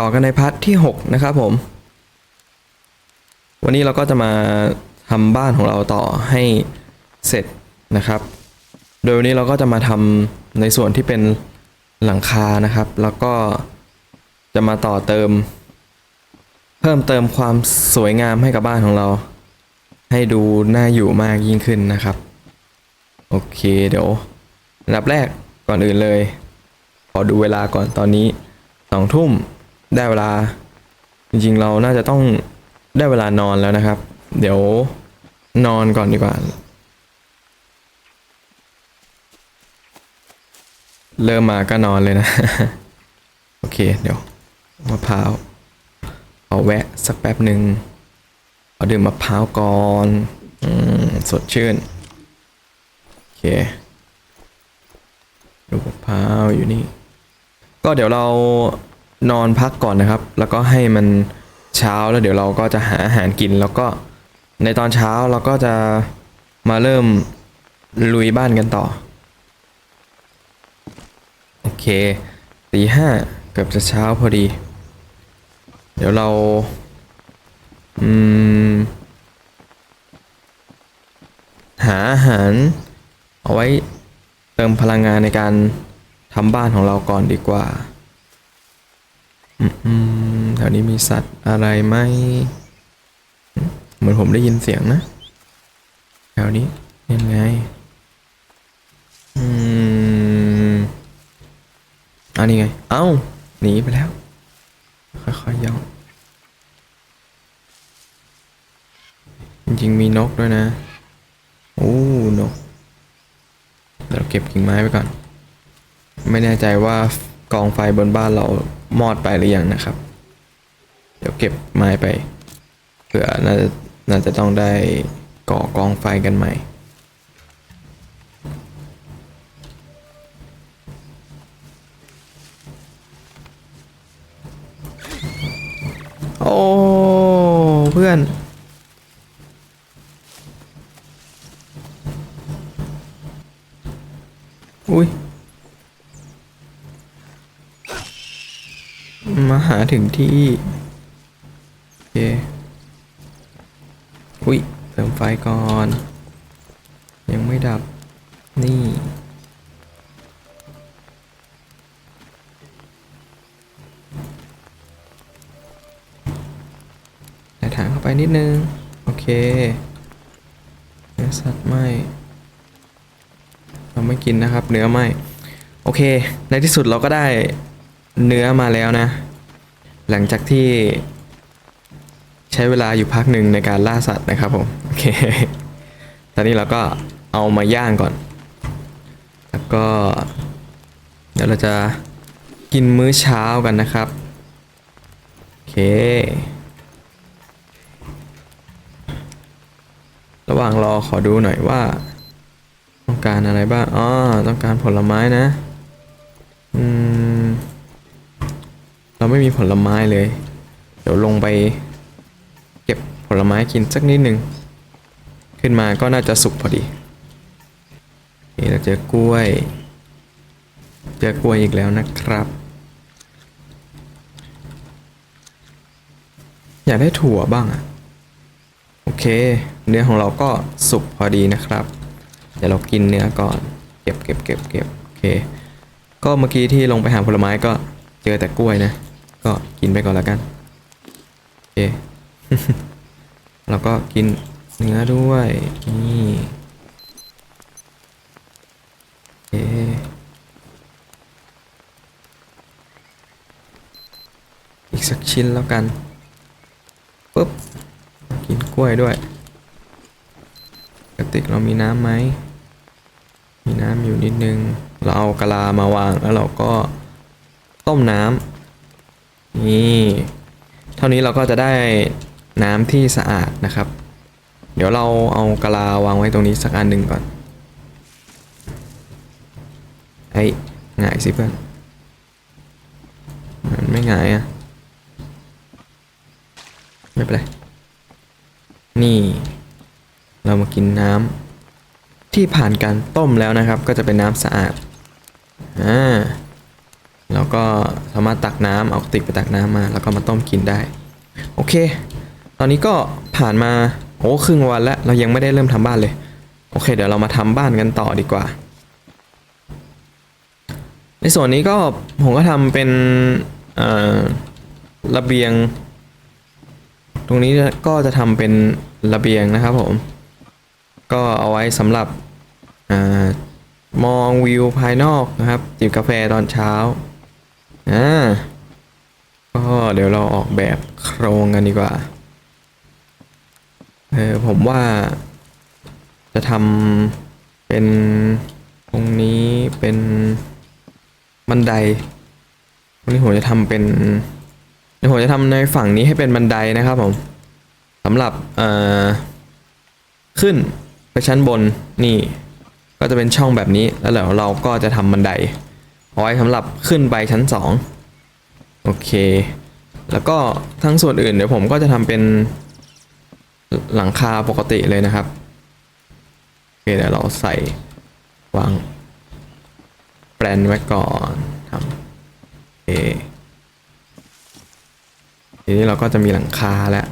ต่อกันในพาร์ทที่ 6 นะครับผม วันนี้เราก็จะมาทำบ้านของเราต่อให้เสร็จนะครับ โดยวันนี้เราก็จะมาทำในส่วนที่เป็นหลังคานะครับ แล้วก็จะมาต่อเติม เพิ่มเติมความสวยงามให้กับบ้านของเรา ให้ดูน่าอยู่มากยิ่งขึ้นนะครับ โอเคเดี๋ยวอันดับแรกก่อนอื่นเลย ขอดูเวลาก่อนตอนนี้สองทุ่ม ได้เวลา จริงๆเราน่าจะต้องได้เวลานอนแล้วนะครับ เดี๋ยวนอนก่อนดีกว่า เริ่มมาก็นอนเลยนะ โอเค เดี๋ยวมะพร้าวเอาแวะสักแป๊บหนึ่งเอาดื่มมะพร้าวก่อนอมสดชื่น โอเคดูมะพร้าวอยู่นี่ ก็เดี๋ยวเรา นอนพักก่อนนะครับ แล้วก็ให้มันเช้าแล้วเดี๋ยวเราก็จะหาอาหารกิน แล้วก็ในตอนเช้าเราก็จะมาเริ่มลุยบ้านกันต่อ โอเคตีห้าเกือบจะเช้าพอดี เดี๋ยวเราอืมหาอาหาร เอาไว้เติมพลังงานในการทำบ้านของเราก่อนดีกว่า แถวนี้มีสัตว์อะไรไหมเหมือนผมได้ยินเสียงนะ แถวนี้ยังไง อืมอันนี้ไง เอ้า หนีไปแล้ว ค่อยๆย่องจริงๆมีนกด้วยนะ โอ้ นก เราเก็บกิ่งไม้ไปก่อน ไม่แน่ใจว่า กองไฟบนบ้านเรามอดไปหรือยังนะครับ เดี๋ยวเก็บไม้ไปเผื่อน่าจะน่าจะต้องได้ก่อกองไฟกันใหม่ โอ้ เพื่อนอุ้ย มาหาถึงที่โอเคอุ้ยเติมไฟก่อน ยังไม่ดับนี่ใส่ถังเข้าไปนิดนึง โอเคเนื้อสัตว์ไหมเราไม่กินนะครับ เนื้อไหมโอเค ในที่สุดเราก็ได้เนื้อมาแล้วนะ หลังจากที่ใช้เวลาอยู่พักหนึ่งในการล่าสัตว์นะครับผมโอเคตอนนี้เราก็เอามาย่างก่อน แล้วก็ เดี๋ยวเราจะกินมื้อเช้ากันนะครับโอเค ระหว่างรอขอดูหน่อยว่า ต้องการอะไรบ้างอ๋อต้องการผลไม้นะ อืม เราไม่มีผลไม้เลย เดี๋ยวลงไปเก็บผลไม้กินสักนิดหนึ่ง ขึ้นมาก็น่าจะสุกพอดี นี่เราเจอกล้วย เจอกล้วยอีกแล้วนะครับ อยากได้ถั่วบ้างอะโอเค เนื้อของเราก็สุกพอดีนะครับ เดี๋ยวเรากินเนื้อก่อน เก็บเก็บเก็บเก็บโอเค ก็เมื่อกี้ที่ลงไปหาผลไม้ก็เจอแต่กล้วยนะ ก็กินไปก่อนแล้วกันโอเคแล้วก็กินเนื้อด้วยนี่โออีกสักชิ้นแล้วกันปุ๊บกินกล้วยด้วยกระติกเรามีน้ำไหมมีน้ำอยู่นิดนึง เราเอากะลามาวางแล้วเราก็ต้มน้ำ นี่เท่านี้เราก็จะได้น้ำที่สะอาดนะครับ เดี๋ยวเราเอากะลาวางไว้ตรงนี้สักอันหนึ่งก่อนไอ้ง่ายสิเพื่อนมันไม่ง่ายอะไม่เป็นไร นี่ เรามากินน้ำที่ผ่านการต้มแล้วนะครับ ก็จะเป็นน้ำสะอาดอ่า แล้วก็สามารถตักน้ำเอากระติกไปตักน้ำมา แล้วก็มาต้มกินได้ โอเค ตอนนี้ก็ผ่านมาโอ้ครึ่งวันแล้วเรายังไม่ได้เริ่มทำบ้านเลย โอเค เดี๋ยวเรามาทำบ้านกันต่อดีกว่า ในส่วนนี้ก็ผมก็ทำเป็นระเบียง ตรงนี้ก็จะทำเป็นระเบียงนะครับผม ก็เอาไว้สำหรับอมองวิวภายนอกนะครับจิบกาแฟตอนเช้า อ่าก็เดี๋ยวเราออกแบบโครงกันดีกว่า เออผมว่า จะทำเป็นตรงนี้เป็นบันไดตรงนี้ผมจะทำเป็นเดี๋ยวผมจะทำในฝั่งนี้ให้เป็นบันไดนะครับผมสำหรับเอ่อขึ้นไปชั้นบนนี่ ก็จะเป็นช่องแบบนี้แล้วเดี๋ยวเราก็จะทำบันได เอาไว้สำหรับขึ้นไปชั้นสองโอเค แล้วก็ทั้งส่วนอื่นเดี๋ยวผมก็จะทำเป็นหลังคาปกติเลยนะครับ โอเคเดี๋ยวเราใส่วางแปลนไว้ก่อนทำโอเคทีนี้เราก็จะมีหลังคาแล้ว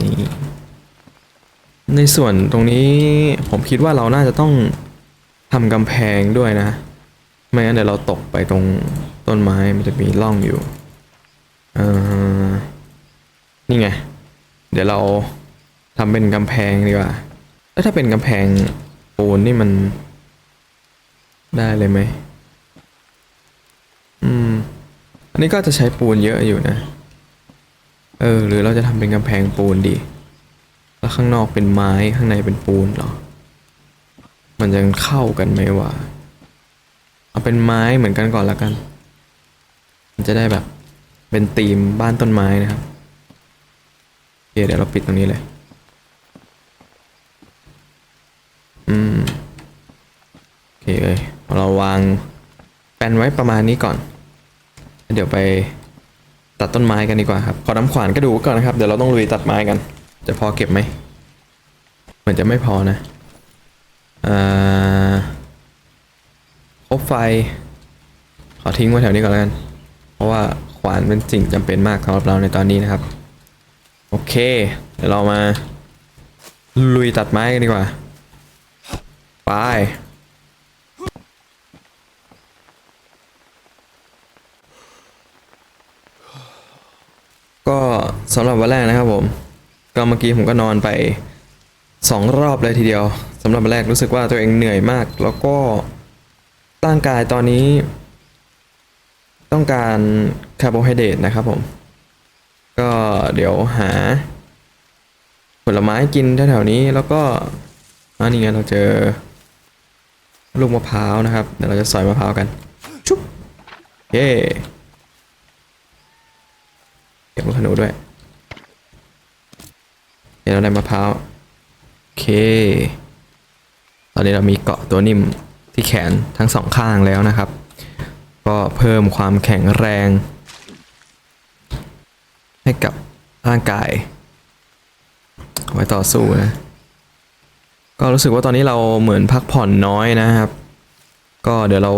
นี่ในส่วนตรงนี้ผมคิดว่าเราน่าจะต้องทำกำแพงด้วยนะ ไม่งั้นเดี๋ยวเราตกไปตรงต้นไม้มันจะมีร่องอยู่เออนี่ไง เดี๋ยวเราทำเป็นกำแพงดีกว่า แล้วถ้าเป็นกำแพงปูนนี่มันได้เลยไหมอืม อันนี้ก็จะใช้ปูนเยอะอยู่นะ เออ หรือเราจะทำเป็นกำแพงปูนดี แล้วข้างนอกเป็นไม้ข้างในเป็นปูนเหรอ มันจะเข้ากันไหมวะ เอาเป็นไม้เหมือนกันก่อนละกัน มันจะได้แบบเป็นธีมบ้านต้นไม้นะครับโอเคเดี๋ยวเราปิดตรงนี้เลย อืมโอเคเลยเราวางแปนไว้ประมาณนี้ก่อน เดี๋ยวไปตัดต้นไม้กันดีกว่าครับ ขอน้ำขวานก็ดูก่อนนะครับ เดี๋ยวเราต้องลุยตัดไม้กัน จะพอเก็บไหม เหมือนจะไม่พอนะ อ่า บไฟ ขอทิ้งไว้แถวนี้ก่อนแล้วกัน เพราะว่าขวานเป็นสิ่งจำเป็นมากสำหรับเราในตอนนี้นะครับ โอเค เดี๋ยวเรามา ลุยตัดไม้กันดีกว่า ไปก็สำหรับวันแรกนะครับผม ก็เมื่อกี้ผมก็นอนไปสองรอบเลยทีเดียวสำหรับวันแรกรู้สึกว่าตัวเองเหนื่อยมาก แล้วก็ ร่างกายตอนนี้ ต้องการคาร์โบไฮเดรตนะครับผม ก็เดี๋ยวหา ผลไม้กินแถวๆนี้แล้วก็อันนี้ไงเราเจอ ลูกมะพร้าวนะครับเดี๋ยวเราจะสอยมะพร้าวกันชุบเย้เก็บลูกขนุนด้วยเดี๋ยวเราได้มะพร้าวโอเค ตอนนี้เรามีเกาะตัวนิ่ม ที่แขนทั้งสองข้างแล้วนะครับ ก็เพิ่มความแข็งแรง ให้กับร่างกาย ไว้ต่อสู้นะ ก็รู้สึกว่าตอนนี้เราเหมือนพักผ่อนน้อยนะครับ ก็เดี๋ยวเรา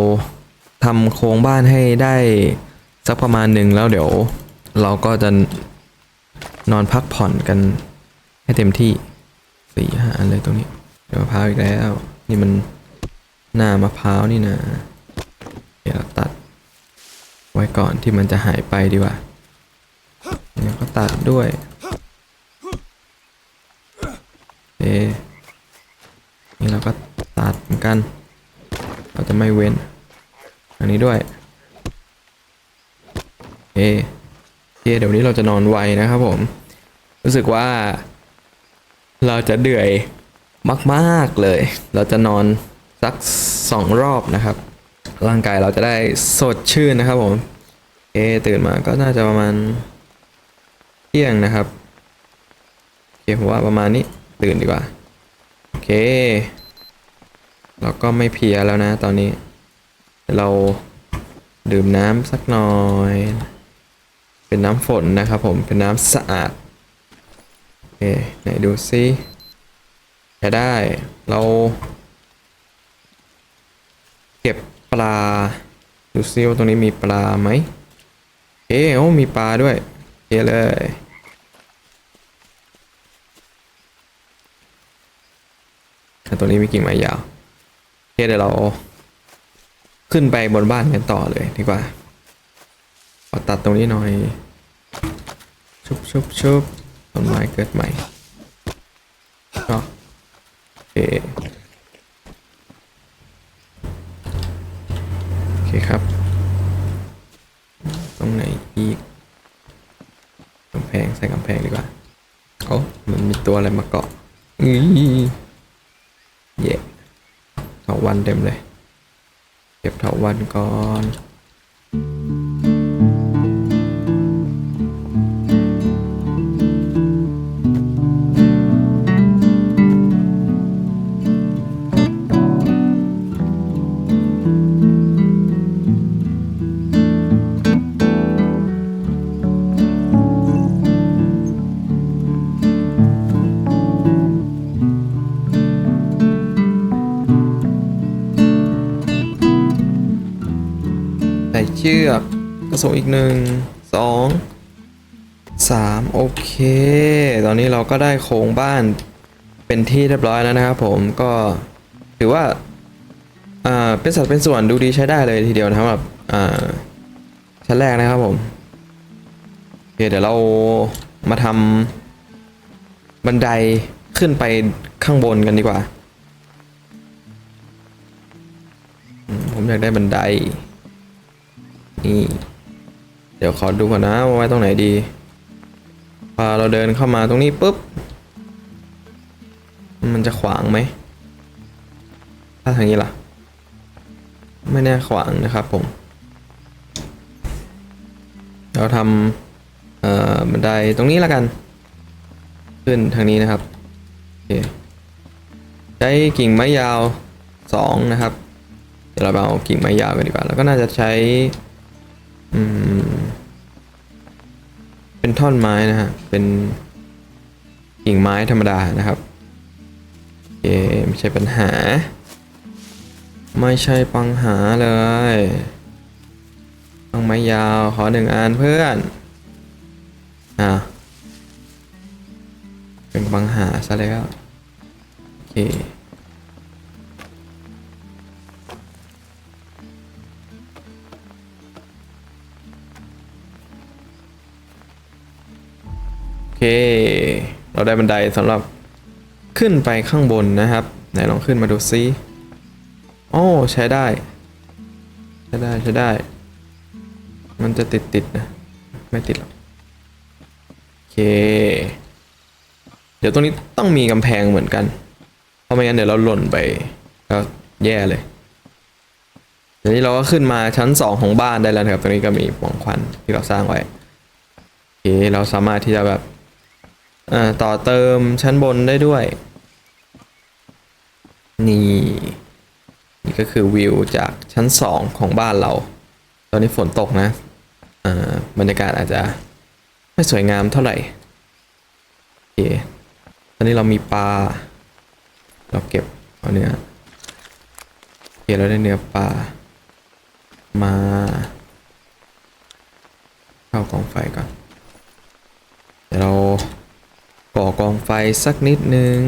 ทำโครงบ้านให้ได้สักประมาณหนึ่งแล้วเดี๋ยวเราก็จะนอนพักผ่อนกันให้เต็มที่สี่ห้าอันเลยตรงนี้ เดี๋ยวพาอีกแล้ว นี่มัน หน้ามะพร้าวนี่นะ เดี๋ยวเราตัด ไว้ก่อนที่มันจะหายไปดีกว่าแล้วก็ตัดด้วยเอนี่เราก็ตัดเหมือนกัน เราจะไม่เว้น อันนี้ด้วยเอ๊โอเคเดี๋ยวนี้เราจะนอนไวนะครับผม รู้สึกว่า เราจะเดือยมาก ๆ เลย เราจะนอน สักสองรอบนะครับ ร่างกายเราจะได้สดชื่นนะครับผมเอตื่นมาก็น่าจะประมาณเที่ยงนะครับโอเคผมว่าประมาณนี้ตื่นดีกว่าโอเค เราก็ไม่เพียแล้วนะตอนนี้ เราดื่มน้ำสักหน่อย เป็นน้ำฝนนะครับผมเป็นน้ำสะอาดโอเคไหนดูซิจะได้เรา เก็บปลา ดูซิว่าตรงนี้มีปลาไหมเอ๊โอ้มีปลาด้วยโอเคเลยแต่ตรงนี้มีกิ่งไม้ยาวโอเคเดี๋ยวเราขึ้นไปบนบ้านกันต่อเลยดีกว่าขอตัดตรงนี้หน่อย ชุบชุบชุบต้นไม้เกิดใหม่ก็โอเค โอเคครับ ตรงไหนอีกกำแพงใส่กำแพงดีกว่าโอ้มันมี ตัวอะไรมาเกาะอีเย่เถาวันเต็มเลย เก็บเถาวันก่อน เชือกกระสงอีกหนึ่งสองสามโอเค ตอนนี้เราก็ได้โครงบ้านเป็นที่เรียบร้อยแล้วนะครับผมก็ถือว่าเป็นสัดเป็นส่วนดูดีใช้ได้เลยทีเดียวนะครับแบบชั้นแรกนะครับผมโอเคเดี๋ยวเรามาทำบันไดขึ้นไปข้างบนกันดีกว่า ผมอยากได้บันได นี่ เดี๋ยวขอดูก่อนนะว่าไว้ตรงไหนดี พอเราเดินเข้ามาตรงนี้ปุ๊บ มันจะขวางไหม ถ้าทางนี้ล่ะ ไม่แน่ขวางนะครับผม เราทำเอ่อบันไดตรงนี้แล้วกัน ขึ้นทางนี้นะครับโอเคใช้กิ่งไม้ยาวสองนะครับ เดี๋ยวเราเอากิ่งไม้ยาวกันดีกว่า แล้วก็น่าจะใช้ อืม เป็นท่อนไม้นะฮะ เป็นกิ่งไม้ธรรมดานะครับโอเคไม่ใช่ปัญหา ไม่ใช่ปัญหาเลยต้องไม้ยาวขอหนึ่งอันเพื่อน อ่า เป็นปัญหาซะแล้ว โอเค เค เราได้บันไดสำหรับขึ้นไปข้างบนนะครับ ไหนลองขึ้นมาดูซิโอ้ใช้ได้ ใช้ได้ใช้ได้ มันจะติดติดนะ ไม่ติดหรอกโอเค เดี๋ยวตรงนี้ต้องมีกำแพงเหมือนกัน เพราะไม่งั้นเดี๋ยวเราหล่นไปก็แย่เลยเดี๋ยวนี้เราก็ขึ้นมาชั้นสองของบ้านได้แล้วนะครับ ตรงนี้ก็มีปล่องควันที่เราสร้างไว้โอเคเราสามารถที่จะแบบ ต่อเติมชั้นบนได้ด้วย นี่ นี่ก็คือวิวจากชั้นสองของบ้านเรา ตอนนี้ฝนตกนะบรรยากาศอาจจะไม่สวยงามเท่าไหร่โอเคตอนนี้เรามีปลา เราเก็บเอาเนื้อโอเคเราได้เนื้อปลา มา เข้ากองไฟก่อน เดี๋ยวเรา ก่อกองไฟสักนิดนึง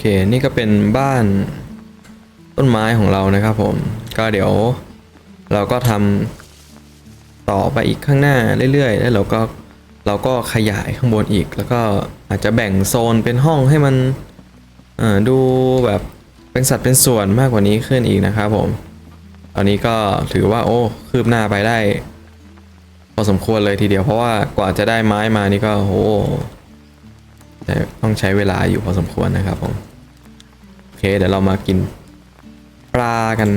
เคนี่ก็เป็นบ้านต้นไม้ของเรานะครับผม ก็เดี๋ยวเราก็ทำต่อไปอีกข้างหน้าเรื่อยๆ แล้วเราก็เราก็ขยายข้างบนอีก แล้วก็อาจจะแบ่งโซนเป็นห้องให้มันดูแบบเป็นสัดเป็นส่วนมากกว่านี้ขึ้นอีกนะครับผม ตอนนี้ก็ถือว่าโอ้คืบหน้าไปได้ พอสมควรเลยทีเดียวเพราะว่ากว่าจะได้ไม้มานี่ก็โอ้แต่ต้องใช้เวลาอยู่พอสมควรนะครับผม เค เดี๋ยวเรามากินปลากัน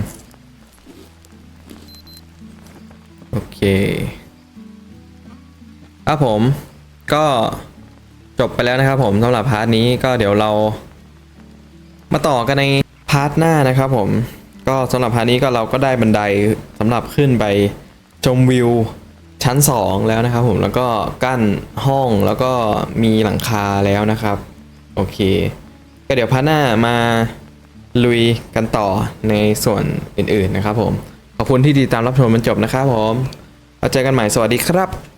โอเคครับผมก็จบไปแล้วนะครับผมสำหรับพาร์ทนี้ก็เดี๋ยวเรา มาต่อกันในพาร์ทหน้านะครับผมก็สำหรับพาร์ทนี้ก็เราก็ได้บันไดสำหรับขึ้นไปชมวิวชั้น 2 แล้วนะครับผมแล้วก็กั้นห้องแล้วก็มีหลังคาแล้วนะครับ โอเค ก็เดี๋ยวพาร์ทหน้ามาลุยกันต่อในส่วนอื่นๆนะครับผม ขอบคุณที่ติดตามรับชมจนจบนะครับผมเราเจอกันใหม่สวัสดีครับ